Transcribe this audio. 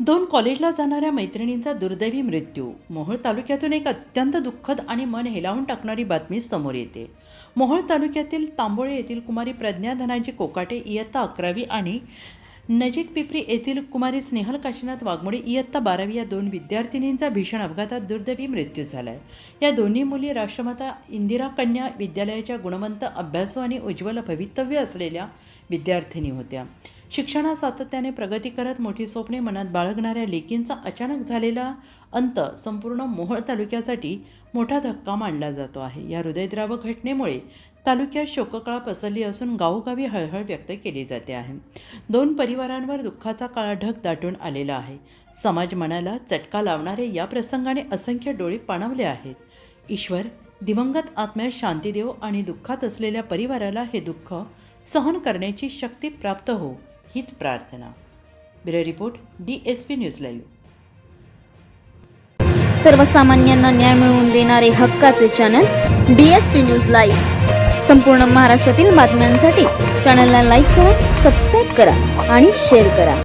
दोन कॉलेजला जाणाऱ्या मैत्रिणींचा दुर्दैवी मृत्यू. मोहोळ तालुक्यातून एक अत्यंत दुःखद आणि मन हेलावून टाकणारी बातमी समोर येते. मोहोळ तालुक्यातील तांबोळे येथील कुमारी प्रज्ञा धनाजी कोकाटे इयत्ता अकरावी आणि नजीक पिपरी येथील कुमारी स्नेहल काशीनाथ वाघमोडे इयत्ता बारावी या दोन विद्यार्थिनींचा भीषण अपघातात दुर्दैवी मृत्यू झाला आहे या दोन्ही मुली राष्ट्रमाता इंदिरा कन्या विद्यालयाच्या गुणवंत अभ्यासू आणि उज्ज्वल भवितव्य असलेल्या विद्यार्थिनी होत्या. शिक्षणात सातत्याने प्रगती करत मोठी स्वप्ने मनात बाळगणाऱ्या लेकींचा अचानक झालेला अंत संपूर्ण मोहोळ तालुक्यासाठी मोठा धक्का मानला जातो आहे. या हृदयद्रावक घटनेमुळे तालुक्यात शोककळा पसरली असून गावोगावी हळहळ व्यक्त केली जाते आहे. दोन परिवारांवर दुःखाचा काळा ढग दाटून आलेला आहे. समाज मनाला चटका लावणारे या प्रसंगाने असंख्य डोळे पाणवले आहेत. ईश्वर दिवंगत आत्म्यास शांती देव आणि दुःखात असलेल्या परिवाराला हे दुःख सहन करण्याची शक्ती प्राप्त हो. हीच प्रार्थना. Bureau report D S P news live. सर्वसामान्यांना न्याय मिळवून देणारे हक्काचे channel D S P news live. संपूर्ण महाराष्ट्रातील बातम्यांसाठी चॅनलला लाईक करा सबस्क्राईब करा आणि शेअर करा.